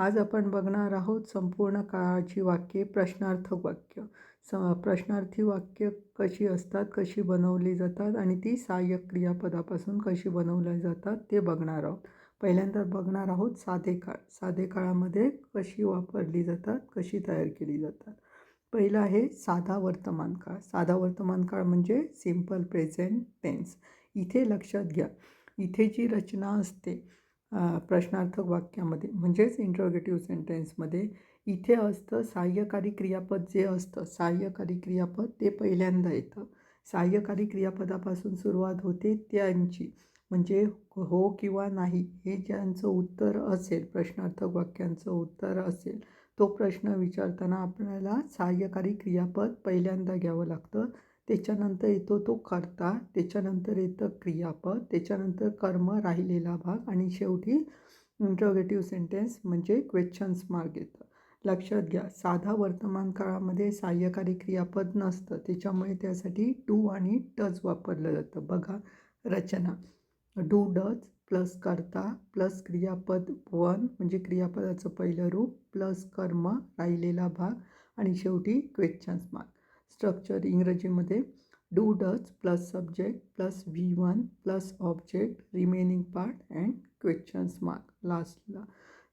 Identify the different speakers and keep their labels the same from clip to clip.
Speaker 1: आज आपण बघणार आहोत संपूर्ण काळाची वाक्ये प्रश्नार्थक वाक्य. स प्रश्नार्थी वाक्य कशी असतात कशी बनवली जातात आणि ती सहाय्यक क्रियापदापासून कशी बनवल्या जातात ते बघणार आहोत. पहिल्यांदा बघणार आहोत साधे काळ. साधे काळामध्ये कशी वापरली जातात कशी तयार केली जातात. पहिलं आहे साधा वर्तमान काळ. साधा वर्तमान काळ म्हणजे सिंपल प्रेझेंट टेन्स इथे लक्षात घ्या. इथे जी रचना असते प्रश्नार्थक वाक्यामध्ये म्हणजेच इंट्रोगेटिव्ह सेंटेन्समध्ये इथे असतं सहाय्यकारी क्रियापद जे असतं सहाय्यकारी क्रियापद ते पहिल्यांदा येतं. सहाय्यकारी क्रियापदापासून सुरुवात होते त्यांची. म्हणजे हो किंवा नाही हे ज्यांचं उत्तर असेल प्रश्नार्थक वाक्यांचं उत्तर असेल तो प्रश्न विचारताना आपल्याला सहाय्यकारी क्रियापद पहिल्यांदा घ्यावं लागतं. त्याच्यानंतर येतो तो कर्ता त्याच्यानंतर येतं क्रियापद त्याच्यानंतर कर्म राहिलेला भाग आणि शेवटी इंट्रोगेटिव्ह सेंटेन्स म्हणजे क्वेश्चन्स मार्क येतं. लक्षात घ्या साधा वर्तमान काळामध्ये सहाय्यकारी क्रियापद नसतं. त्याच्यामुळे त्यासाठी टू आणि टच वापरलं जातं. बघा रचना. डू डच प्लस कर्ता प्लस क्रियापद वन म्हणजे क्रियापदाचं पहिलं रूप प्लस कर्म राहिलेला भाग आणि शेवटी क्वेश्चन्स मार्क स्ट्रक्चर इंग्रजीमध्ये. Do does plus subject plus V one plus object remaining part and questions mark लास्टला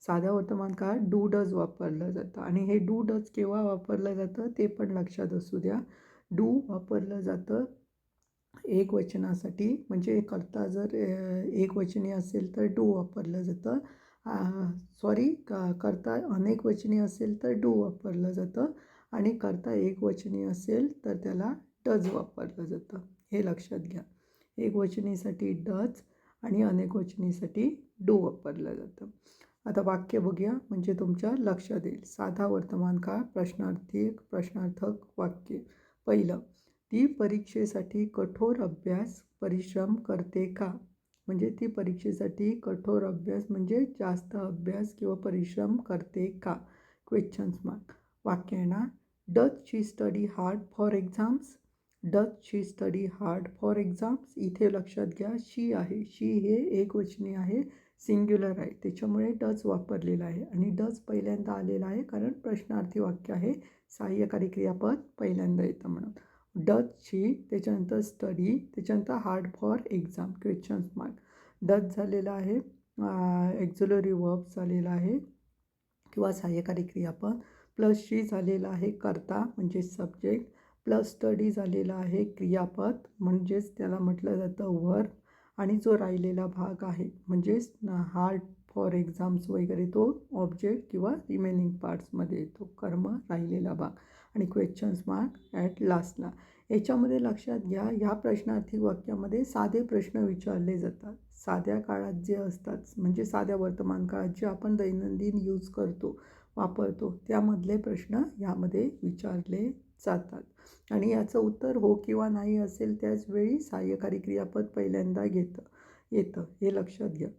Speaker 1: साध्या वर्तमान काळात डू डज वापरलं जातं. आणि हे डू डज केव्हा वापरलं जातं ते पण लक्षात असू द्या. डू वापरलं जातं एक वचनासाठी. म्हणजे करता जर एक वचनी असेल तर डू वापरलं जातं. सॉरी करता अनेक वचनी असेल तर डू वापरलं जातं. आणि करता एकवचनी असेल तर त्याला डज वापरलं जातं. हे लक्षात घ्या. एकवचनीसाठी डज आणि अनेक वचनीसाठी डू वापरलं जातं. आता वाक्य बघूया. म्हणजे तुमच्या लक्षात येईल. साधा वर्तमान काळ प्रश्नार्थिक प्रश्नार्थक वाक्य. पहिलं ती परीक्षेसाठी कठोर अभ्यास परिश्रम करते का? म्हणजे ती परीक्षेसाठी कठोर अभ्यास म्हणजे जास्त अभ्यास किंवा परिश्रम करते का? क्वेश्चन्स मार्क वाक्य येणार does she study hard for exams does she study hard for exams इथे लक्षात घ्या शी आहे. शी हे एकवचनी आहे. सिंग्युलर आहे. त्याच्यामुळे डच वापरलेला आहे आणि डच पहिल्यांदा आलेला आहे कारण प्रश्नार्थी वाक्य आहे. सहाय्यकारी क्रियापद पहिल्यांदा येतं म्हणून. डच शी त्याच्यानंतर स्टडी त्याच्यानंतर hard for exam questions mark does झालेला आहे. एक्झुलरी वर्ब झालेला आहे. किंवा सहाय्यकारी क्रियापद प्लस शी झालेला आहे कर्ता म्हणजे सब्जेक्ट प्लस स्टडी झालेला आहे क्रियापद म्हणजेच त्याला म्हटलं जातं वर आणि जो राहिलेला भाग आहे म्हणजेच हार्ड फॉर एक्झाम्स वगैरे तो ऑब्जेक्ट किंवा रिमेनिंग पार्ट्समध्ये येतो. कर्म राहिलेला भाग. आणि क्वेश्चन्स मार्क ॲट लास्टला याच्यामध्ये लक्षात घ्या ह्या प्रश्नार्थी वाक्यामध्ये साधे प्रश्न विचारले जातात. साध्या काळात जे असतात म्हणजे साध्या वर्तमान काळात जे आपण दैनंदिन यूज करतो वापरतो. त्यामधले प्रश्न यामध्ये विचारले जातात. आणि याचं उत्तर हो किंवा नाही असेल त्याचवेळी सहाय्यकारी क्रियापद पहिल्यांदा घेतं येतं हे लक्षात घ्या.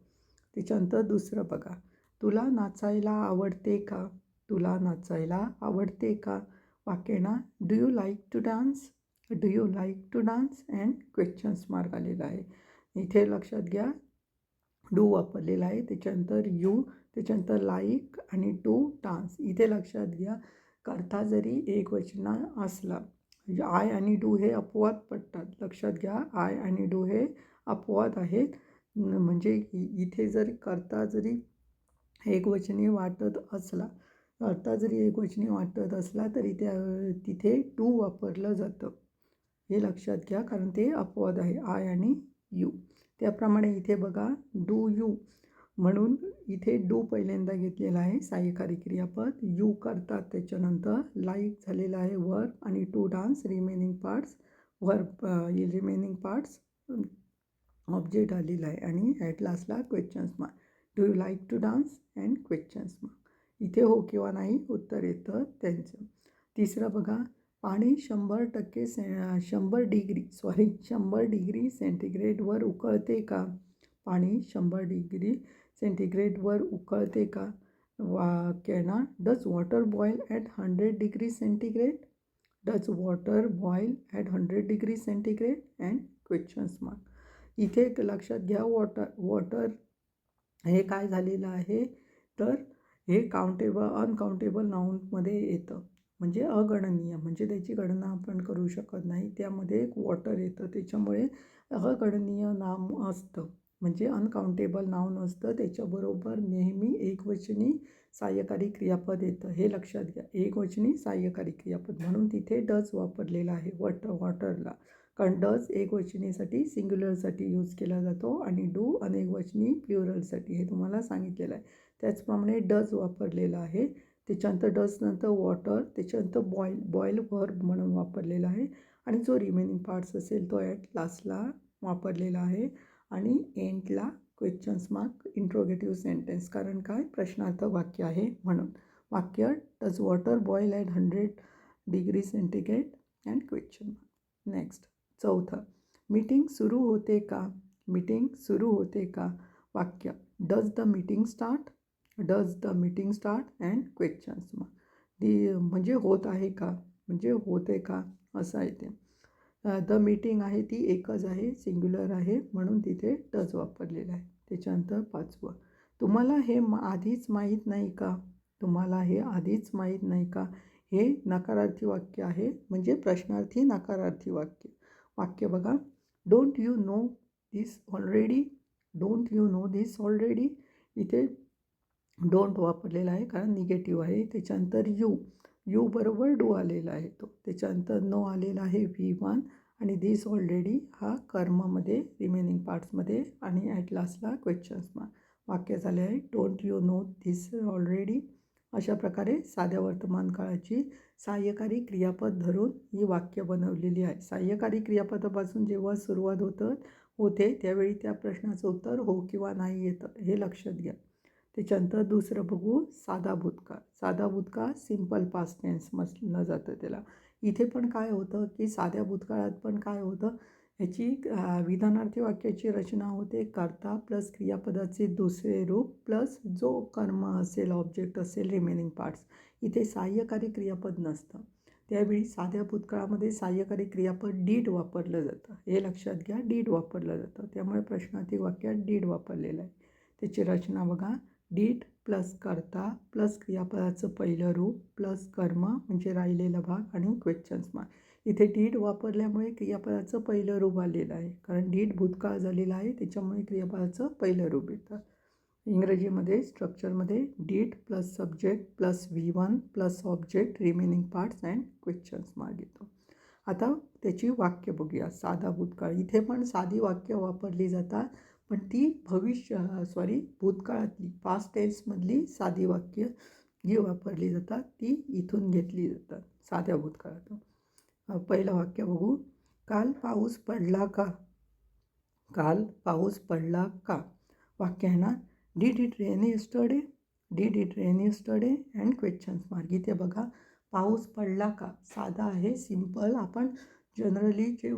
Speaker 1: त्याच्यानंतर दुसरं बघा. तुला नाचायला आवडते का? तुला नाचायला आवडते का? वाक्यना do you like to dance do you like to dance and questions mark आलेला आहे. इथे लक्षात घ्या. डू वापरलेला आहे. त्याच्यानंतर यू त्याच्यानंतर लाईक आणि टू डान्स इथे लक्षात घ्या करता जरी एक वचना असला म्हणजे आय आणि डू हे अपवाद पडतात. लक्षात घ्या आय आणि डू हे अपवाद आहेत. म्हणजे इथे जरी करता जरी एक वचनी वाटत असला करता जरी एकवचनी वाटत असला तरी त्या तिथे टू वापरलं जातं. हे लक्षात घ्या कारण ते अपवाद आहे. आय आणि यू त्याप्रमाणे इथे बघा डू यू म्हणून इथे डू पहिल्यांदा घेतलेला आहे. सहाय्यकारी क्रियापद यू करतात. त्याच्यानंतर लाईक झालेलं आहे वर आणि टू डान्स रिमेनिंग पार्ट्स वर रिमेनिंग पार्ट्स ऑब्जेक्ट आलेला आहे. आणि ॲट लास्टला questions mark do you like to dance and questions mark इथे हो किंवा नाही उत्तर येतं त्यांचं. तिसरं बघा. पाणी शंभर टक्के से शंभर डिग्री सॉरी शंभर डिग्री सेंटीग्रेडवर उकळते का? पाणी शंभर डिग्री सेंटीग्रेडवर उकळते का? वा कॅना does water boil at hundred degree centigrade? Does water boil at hundred degree centigrade? And questions mark. इथे एक लक्षात घ्या वॉटर वॉटर हे काय झालेलं आहे? तर हे काउंटेबल अनकाउंटेबल नाऊनमध्ये येतं. म्हणजे अगणनीय. म्हणजे त्याची गणना आपण करू शकत नाही. त्यामध्ये एक वॉटर येतं. त्याच्यामुळे अगणनीय नाम असतं. म्हणजे अनकाउंटेबल नाव नसतं. त्याच्याबरोबर नेहमी एकवचनी सहाय्यकारी क्रियापद येतं. हे लक्षात घ्या. एकवचनी सहाय्यकारी क्रियापद. म्हणून तिथे डज वापरलेला आहे. वॉटर वॉटरला. कारण डज एकवचनीसाठी सिंग्युलरसाठी यूज केला जातो आणि डू अनेकवचनी प्युरलसाठी. हे तुम्हाला सांगितलेलं आहे. त्याचप्रमाणे डज वापरलेला आहे. त्याच्यानंतर डजनंतर वॉटर. त्याच्यानंतर बॉईल बॉईल व्हर्ब म्हणून वापरलेला आहे. आणि जो रिमेनिंग पार्ट्स असेल तो ॲट लास्टला वापरलेला आहे. आणि एंडला क्वेश्चन्स मार्क इंट्रोगेटिव्ह सेंटेन्स कारण काय? प्रश्नार्थ वाक्य आहे म्हणून. वाक्य does water boil at hundred degree centigrade and question mark next चौथं. मीटिंग सुरू होते का? मीटिंग सुरू होते का? वाक्य. Does the meeting start does the meeting start and questions mark दी म्हणजे होत आहे का? म्हणजे होते का? असं आहे ते. द मीटिंग आहे ती एकच आहे सिंग्युलर आहे म्हणून तिथे टच वापरलेलं आहे. त्याच्यानंतर पाचवं. तुम्हाला हे आधीच माहीत नाही का? तुम्हाला हे आधीच माहीत नाही का? हे नकारार्थी वाक्य आहे म्हणजे प्रश्नार्थी नकारार्थी वाक्य. वाक्य बघा. Don't you know this already don't you know this already इथे डोंट वापरलेला आहे कारण निगेटिव्ह आहे. त्याच्यानंतर यू यू बरोबर डू आलेला आहे तो. त्याच्यानंतर नो आलेला आहे व्ही वन आणि दिस ऑलरेडी हा कर्ममध्ये रिमेनिंग पार्ट्समध्ये आणि ॲट लास्टला क्वेश्चन्स मार्क वाक्य झाले आहे don't you know this already अशा प्रकारे साध्या वर्तमान काळाची सहाय्यकारी क्रियापद धरून ही वाक्य बनवलेली आहे. सहाय्यकारी क्रियापदापासून जेव्हा सुरुवात होतं होते त्यावेळी त्या प्रश्नाचं उत्तर हो किंवा नाही येतं हे लक्षात घ्या. त्याच्यानंतर दुसरं बघू साधा भूतकाळ साधा भूतकाळ सिंपल पास्ट टेन्स म्हटलं जातं त्याला. इथे पण काय होतं की साध्या भूतकाळात पण काय होतं ह्याची विधानार्थी वाक्याची रचना होते. कर्ता प्लस क्रियापदाचे दुसरे रूप प्लस जो कर्म असेल ऑब्जेक्ट असेल रिमेनिंग पार्ट्स इथे सहाय्यकारी क्रियापद नसतं. त्यावेळी साध्या भूतकाळामध्ये सहाय्यकारी क्रियापद डीड वापरलं जातं. हे लक्षात घ्या डीड वापरलं जातं. त्यामुळे प्रश्नार्थी वाक्यात डीड वापरलेलं आहे. त्याची रचना बघा. डीट प्लस कर्ता प्लस क्रियापदाचं पहिलं रूप प्लस कर्म म्हणजे राहिलेला भाग आणि क्वेश्चन्स मार्क इथे डीट वापरल्यामुळे क्रियापदाचं पहिलं रूप आलेलं आहे. कारण डीड भूतकाळ झालेला आहे त्याच्यामुळे क्रियापदाचं पहिलं रूप येतं. इंग्रजीमध्ये स्ट्रक्चरमध्ये did plus subject plus V one plus object remaining parts and questions mark येतो. आता त्याची वाक्य बघूया साधा भूतकाळ. इथे पण साधी वाक्य वापरली जातात. पण ती भविष्य सॉरी भूतकाळातली पास्ट टेन्समधली साधी वाक्य जी वापरली जातात ती इथून घेतली जातात साध्या भूतकाळातून. पहिलं वाक्य बघू. काल पाऊस पडला का? काल पाऊस पडला का? वाक्य आहे ना? Did it rain yesterday did it rain yesterday and questions mark इथे बघा पाऊस पडला का? साधा आहे सिंपल आपण जनरली जे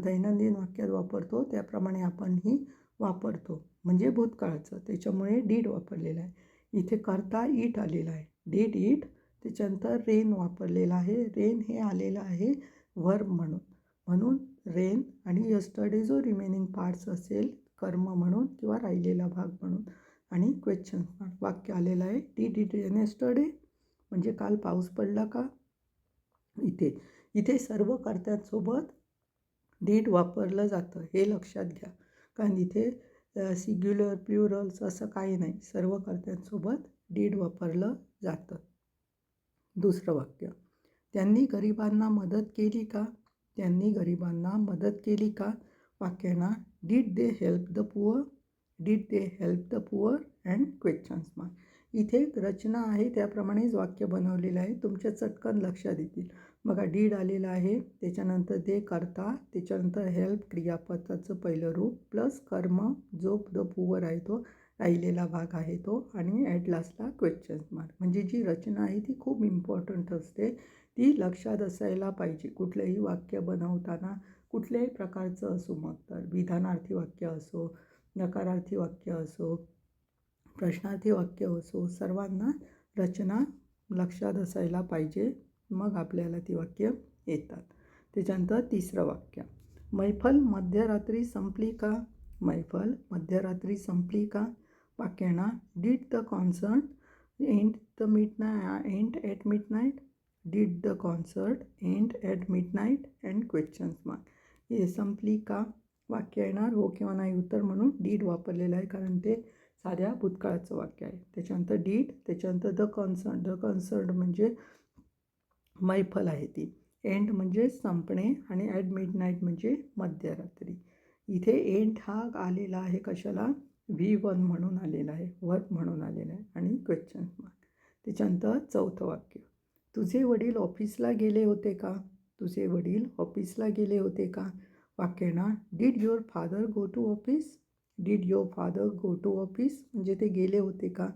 Speaker 1: दैनंदिन वाक्यात वापरतो त्याप्रमाणे आपण ही वापरतो. म्हणजे भूतकाळचं. त्याच्यामुळे डीड वापरलेलं आहे. इथे करता ईट आलेला आहे. Did it. त्याच्यानंतर रेन वापरलेला आहे. रेन हे आलेलं आहे वर्ब म्हणून. म्हणून रेन आणि यस्टरडे जो रिमेनिंग पार्ट्स असेल कर्म म्हणून किंवा राहिलेला भाग म्हणून आणि क्वेश्चन वाक्य आलेलं आहे. Did rain yesterday. म्हणजे काल पाऊस पडला का? इथे. इथे सर्व कर्त्यांसोबत डीड वापरलं जातं. हे लक्षात घ्या. कारण इथे सिग्युलर प्युरल्स असं काही नाही. सर्व कर्त्यांसोबत डीड वापरलं जातं. दुसरं वाक्य. त्यांनी गरिबांना मदत केली का? त्यांनी गरिबांना मदत केली का? वाक्यांना did they help the poor did they help the poor and questions mark इथे रचना आहे त्याप्रमाणेच वाक्य बनवलेलं आहे. तुमच्या चटकन लक्षात येतील. बघा डीड आलेलं आहे. त्याच्यानंतर दे करता त्याच्यानंतर हेल्प क्रियापदाचं पहिलं रूप प्लस कर्म जो द पुवर आहे तो राहिलेला भाग आहे तो आणि ॲट लास्टला क्वेश्चन मार्क म्हणजे जी रचना आहे ती खूप इम्पॉर्टंट असते. ती लक्षात असायला पाहिजे. कुठलंही वाक्य बनवताना कुठल्याही प्रकारचं असो मग तर. विधानार्थी वाक्य असो नकारार्थी वाक्य असो प्रश्नार्थी वाक्य असो सर्वांना रचना लक्षात असायला पाहिजे. मग आपल्याला ती वाक्य येतात. त्याच्यानंतर तिसरं वाक्य. मैफल मध्यरात्री संपली का? मैफल मध्यरात्री संपली का? वाक्याना did the concert end the midnight end at midnight did the concert end at midnight and questions mark हे संपली का? वाक्य येणार हो किंवा नाही उत्तर म्हणून डीड वापरलेलं आहे कारण ते साध्या भूतकाळाचं वाक्य आहे. त्याच्यानंतर डीड त्याच्यानंतर द कॉन्सर्ट द कॉन्सर्ट म्हणजे मैफल आहे ती. एंड म्हणजे संपणे आणि ॲट मिड नाईट म्हणजे मध्यरात्री. इथे एंड हा आलेला आहे कशाला? व्ही वन म्हणून आलेला आहे वर्क म्हणून आलेला आहे आणि क्वेश्चन मार्क. त्याच्यानंतर चौथं वाक्य. तुझे वडील ऑफिसला गेले होते का? तुझे वडील ऑफिसला गेले होते का? वाक्यना did your father go to office did your father go to office म्हणजे ते गेले होते का?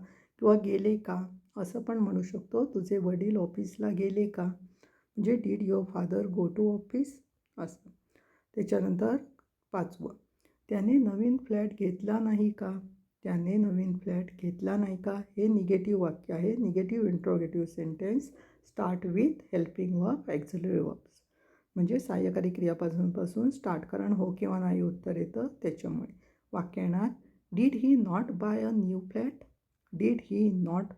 Speaker 1: किंवा गेले का? असं पण म्हणू शकतो. तुझे वडील ऑफिसला गेले का? म्हणजे did your father go to office असं. त्याच्यानंतर पाचवं. त्याने नवीन फ्लॅट घेतला नाही का? त्याने नवीन फ्लॅट घेतला नाही का? हे निगेटिव्ह वाक्य आहे. Negative interrogative sentence start with helping verb auxiliary verbs म्हणजे सहाय्यकारी क्रियापासूनपासून स्टार्ट कारण हो किंवा नाही उत्तर येतं त्याच्यामुळे. वाक्य येणार did he not buy a new flat did he not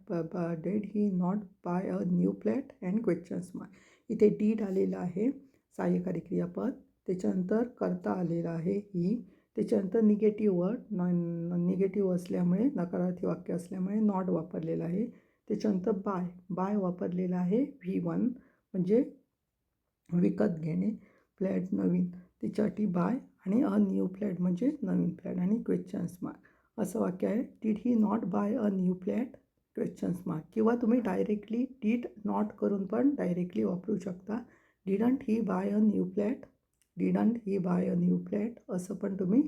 Speaker 1: did he not buy a new flat and questions mark इथे डीड आलेलं आहे. सहाय्यकारी क्रियापद. त्याच्यानंतर करता आलेलं आहे ही. त्याच्यानंतर निगेटिव्ह वर्ड नॉन निगेटिव्ह असल्यामुळे नकारार्थी वाक्य असल्यामुळे नॉट वापरलेलं आहे. त्याच्यानंतर बाय बाय वापरलेलं आहे. व्ही वन म्हणजे विकत घेणे. फ्लॅट नवीन. त्याच्यासाठी बाय आणि अ न्यू फ्लॅट म्हणजे नवीन फ्लॅट आणि क्वेश्चन्स मार्क असं वाक्य आहे. Did he not buy a new flat questions mark किंवा तुम्ही डायरेक्टली डीड नॉट करून पण डायरेक्टली वापरू शकता. Didn't he buy a new flat didn't he buy a new flat असं पण तुम्ही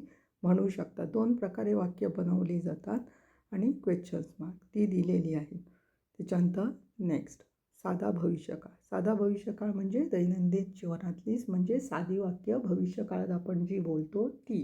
Speaker 1: म्हणू शकता. दोन प्रकारे वाक्य बनवली जातात आणि क्वेश्चन्स मार्क ती दिलेली आहे. त्याच्यानंतर नेक्स्ट साधा भविष्यकाळ. साधा भविष्यकाळ म्हणजे दैनंदिन जीवनातलीच म्हणजे साधी वाक्य. भविष्यकाळात आपण जी बोलतो ती.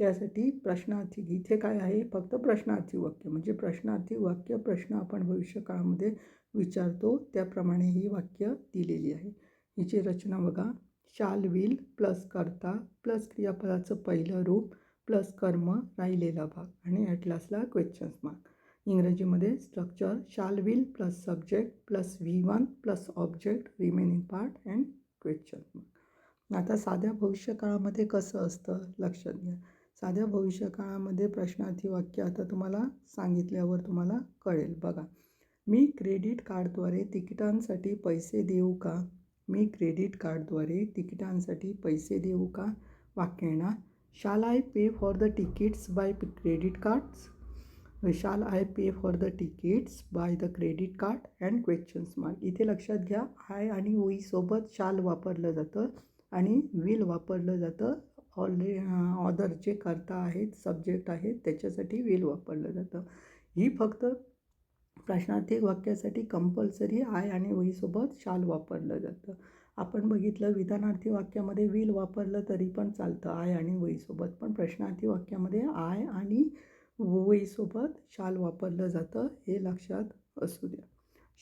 Speaker 1: त्यासाठी प्रश्नार्थी इथे काय आहे? फक्त प्रश्नार्थी वाक्य म्हणजे प्रश्नार्थी वाक्य प्रश्न आपण भविष्यकाळामध्ये विचारतो त्याप्रमाणे ही वाक्य दिलेली आहे. हिची रचना बघा. शाल विल प्लस करता प्लस क्रियापदाचं पहिलं रूप प्लस कर्म राहिलेला भाग आणि ॲटलासला क्वेश्चन्स मार्क इंग्रजीमध्ये structure shall will plus subject plus V one plus object remaining part and question mark आता साध्या भविष्यकाळामध्ये कसं असतं? लक्षात घ्या. साध्या भविष्यकाळामध्ये प्रश्नार्थी वाक्य आता तुम्हाला सांगितल्यावर तुम्हाला कळेल. बघा मी क्रेडिट कार्डद्वारे तिकिटांसाठी पैसे देऊ का? मी क्रेडिट कार्डद्वारे तिकिटांसाठी पैसे देऊ का? वाक्य shall I pay for the tickets by credit cards shall I pay for the tickets by the credit card and questions mark इथे लक्षात घ्या आय आणि ओईसोबत शाल वापरलं जातं आणि विल वापरलं जातं ऑलरे ऑदर जे करता आहेत सब्जेक्ट आहेत त्याच्यासाठी विल वापरलं जातं. ही फक्त प्रश्नार्थी वाक्यासाठी कंपल्सरी आय आणि वहीसोबत शाल वापरलं जातं. आपण बघितलं विधानार्थी वाक्यामध्ये विल वापरलं तरी पण चालतं आय आणि वहीसोबत. पण प्रश्नार्थी वाक्यामध्ये आय आणि वहीसोबत शाल वापरलं जातं हे लक्षात असू द्या.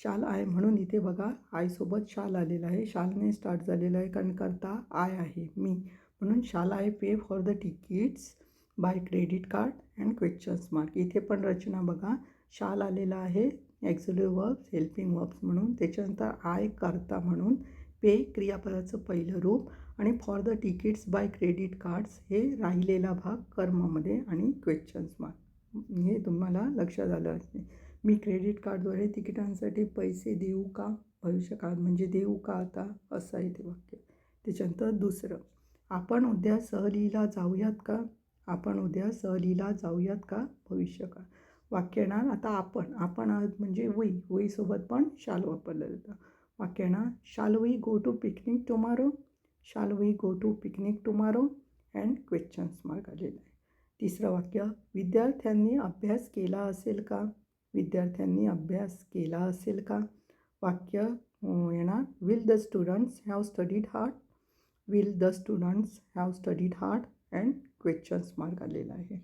Speaker 1: शाल आय म्हणून इथे बघा आयसोबत शाल आलेला आहे. शालने स्टार्ट झालेलं आहे कारण करता आय आहे मी. म्हणून shall I pay for the tickets by credit card and questions mark. इथे पण रचना बघा. शाल आलेला आहे. ॲक्झुली वर्ब्स हेल्पिंग वर्ब्स म्हणून. त्याच्यानंतर आय करता म्हणून. पे क्रियापदाचं पहिलं रूप. आणि for the tickets by credit cards हे राहिलेला भाग कर्ममध्ये आणि क्वेश्चन्स मार्क हे तुम्हाला लक्षात आलं असते मी क्रेडिट कार्डद्वारे तिकिटांसाठी पैसे देऊ का? भविष्यकाळात म्हणजे देऊ का आता? असं आहे ते वाक्य. त्याच्यानंतर दुसरं. आपण उद्या सहलीला जाऊयात का? आपण उद्या सहलीला जाऊयात का? भविष्यकाळ वाक्य येणार? आता आपण आपण म्हणजे वई वईसोबत पण शाल वापरलं जातं. वाक्य येणार? Shall we go to picnic tomorrow shall we go to picnic tomorrow and questions mark आलेला आहे तिसरं वाक्य विद्यार्थ्यांनी अभ्यास केला असेल का? विद्यार्थ्यांनी अभ्यास केला असेल का? वाक्य येणार? Will the students have studied hard will the students have studied hard and questions mark आलेला आहे.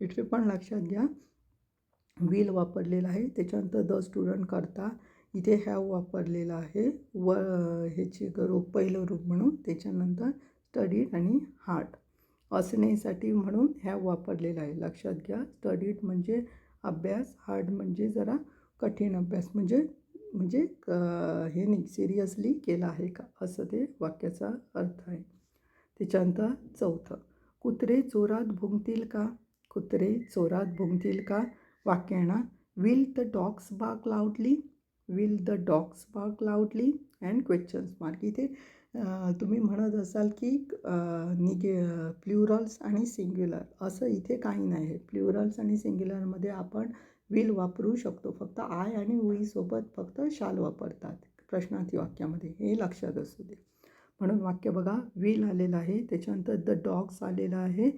Speaker 1: इथे पण लक्षात घ्या. विल वापरलेला आहे. त्याच्यानंतर द स्टुडंट करता इथे हॅव वापरलेला आहे. व ह्याचे रूप पहिलं रूप म्हणून त्याच्यानंतर स्टडीड आणि हार्ट असण्यासाठी म्हणून हॅव वापरलेला आहे. लक्षात घ्या. स्टडीड म्हणजे अभ्यास हार्ड म्हणजे जरा कठीण अभ्यास म्हणजे म्हणजे क- हे नाही सिरियसली केला आहे का? असं ते वाक्याचा अर्थ आहे. त्याच्यानंतर चौथं. कुत्रे चोरात भुंकतील का? कुत्रे चोरात भुंकतील का? वाक्य येणार will the dogs bark लाऊडली will the dogs bark loudly and questions mark इथे तुम्ही म्हणत असाल की निगे प्ल्युरल्स आणि सिंग्युलर असं इथे काही नाही आहे. प्ल्युरल्स आणि सिंग्युलरमध्ये आपण विल वापरू शकतो. फक्त आय आणि उईसोबत सोबत फक्त शाल वापरतात. प्रश्नार्थी वाक्यामध्ये. हे लक्षात असू दे. म्हणून वाक्य बघा. विल आलेलं आहे. त्याच्यानंतर द डॉग्स आलेलं आहे.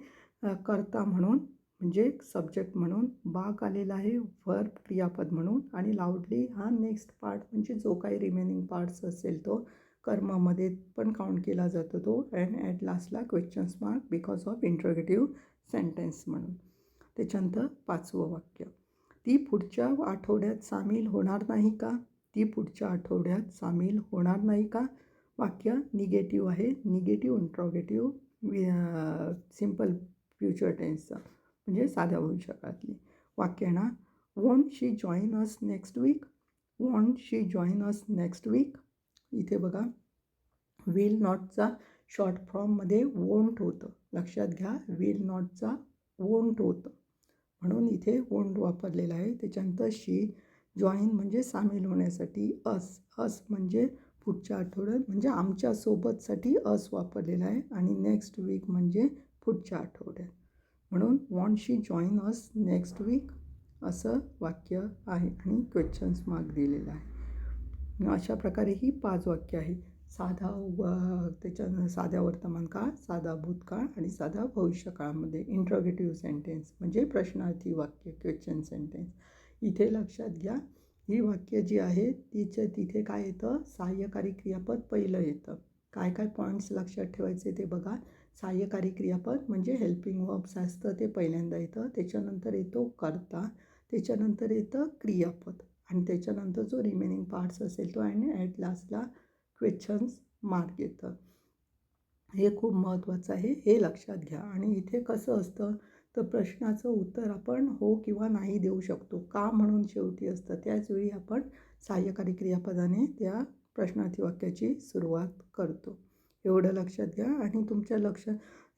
Speaker 1: कर्ता म्हणून म्हणजे सब्जेक्ट म्हणून. बाक आलेला आहे. वर्ब क्रियापद म्हणून. आणि लाऊडली हा नेक्स्ट पार्ट म्हणजे जो काही रिमेनिंग पार्ट्स असेल तो कर्मामध्ये पण काउंट केला जातो तो. अँड ॲट लास्टला questions mark because of interrogative sentence म्हणून. त्याच्यानंतर पाचवं वाक्य. ती पुढच्या आठवड्यात सामील होणार नाही का? ती पुढच्या आठवड्यात सामील होणार नाही का? वाक्य निगेटिव्ह आहे. निगेटिव्ह इंट्रोगेटिव्ह सिंपल फ्युचर टेन्सचं म्हणजे साध्या भविष्यकाळातली. वाक्य ना won't she join us next week won't she join us next week इथे बघा विल नॉटचा शॉर्ट फॉर्ममध्ये वोंट होतं. लक्षात घ्या विल नॉटचा वोंट होतं. म्हणून इथे ओंड वापरलेला आहे. त्याच्यानंतर शी जॉईन म्हणजे सामील होण्यासाठी अस अस म्हणजे पुढच्या आठवड्यात म्हणजे आमच्या सोबतसाठी अस वापरलेला आहे. आणि नेक्स्ट वीक म्हणजे पुढच्या आठवड्यात. म्हणून won't she join us next week असं वाक्य आहे. आणि क्वेश्चन्स मार्क दिलेला आहे. अशा प्रकारे ही पाच वाक्य आहेत साधा व त्याच्या साध्या वर्तमान काळ साधा भूतकाळ आणि साधा भविष्यकाळामध्ये इंट्रोगेटिव्ह सेंटेन्स म्हणजे प्रश्नार्थी वाक्य क्वेश्चन सेंटेन्स इथे लक्षात घ्या ही वाक्य जी आहेत तिच्या तिथे काय येतं? सहाय्यकारी क्रियापद पहिलं येतं. काय काय पॉईंट्स लक्षात ठेवायचे ते बघा. सहाय्यकारी क्रियापद म्हणजे हेल्पिंग वर्ब्स असतं ते पहिल्यांदा येतं. त्याच्यानंतर येतो कर्ता त्याच्यानंतर येतं क्रियापद आणि त्याच्यानंतर जो रिमेनिंग पार्ट्स असेल तो आणि ॲट लास्टला क्वेश्चन्स मार्क येतं. हे खूप महत्त्वाचं आहे हे लक्षात घ्या. आणि इथे कसं असतं तर प्रश्नाचं उत्तर आपण हो किंवा नाही देऊ शकतो. का म्हणून शेवटी असतं त्याचवेळी आपण सहाय्यकारी क्रियापदाने त्या प्रश्नार्थी वाक्याची सुरुवात करतो. एवढं लक्षात घ्या. आणि तुमच्या लक्ष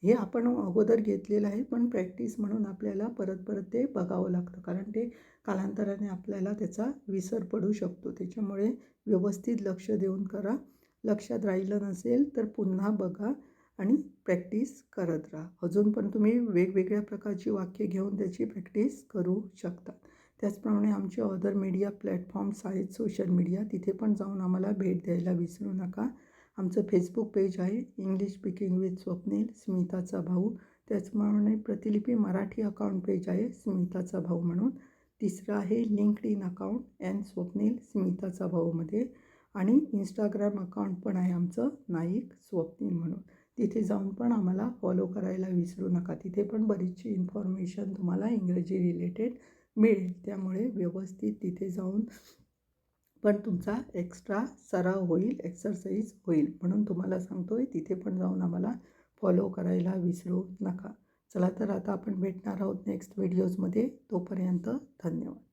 Speaker 1: हे आपण अगोदर घेतलेलं आहे पण प्रॅक्टिस म्हणून आपल्याला परत परत ते बघावं लागतं. कारण ते कालांतराने आपल्याला त्याचा विसर पडू शकतो. त्याच्यामुळे व्यवस्थित लक्ष देऊन करा. लक्षात राहिलं नसेल तर पुन्हा बघा आणि प्रॅक्टिस करत राहा. अजून पण तुम्ही वेगवेगळ्या प्रकारची वाक्य घेऊन त्याची प्रॅक्टिस करू शकता. त्याचप्रमाणे आमचे अदर मीडिया प्लॅटफॉर्म्स आहेत सोशल मीडिया तिथे पण जाऊन आम्हाला भेट द्यायला विसरू नका. आमचं फेसबुक पेज आहे इंग्लिश स्पीकिंग विथ स्वप्नील स्मिताचा भाऊ. त्याचप्रमाणे प्रतिलिपी मराठी अकाउंट पेज आहे स्मिताचा भाऊ म्हणून. तिसरं आहे LinkedIn account and Swapnil स्मिताचा भाऊमध्ये आणि इंस्टाग्राम अकाउंट पण आहे आमचं नाईक स्वप्नील म्हणून. तिथे जाऊन पण आम्हाला फॉलो करायला विसरू नका. तिथे पण बरीचशी इन्फॉर्मेशन तुम्हाला इंग्रजी रिलेटेड मिळेल. त्यामुळे व्यवस्थित तिथे जाऊन पण तुमचा एक्स्ट्रा सराव होईल एक्सरसाइज होईल. म्हणून तुम्हाला सांगतो आहे तिथे पण जाऊन आम्हाला फॉलो करायला विसरू नका. चला तर आता आपण भेटणार आहोत नेक्स्ट व्हिडिओजमध्ये तोपर्यंत धन्यवाद.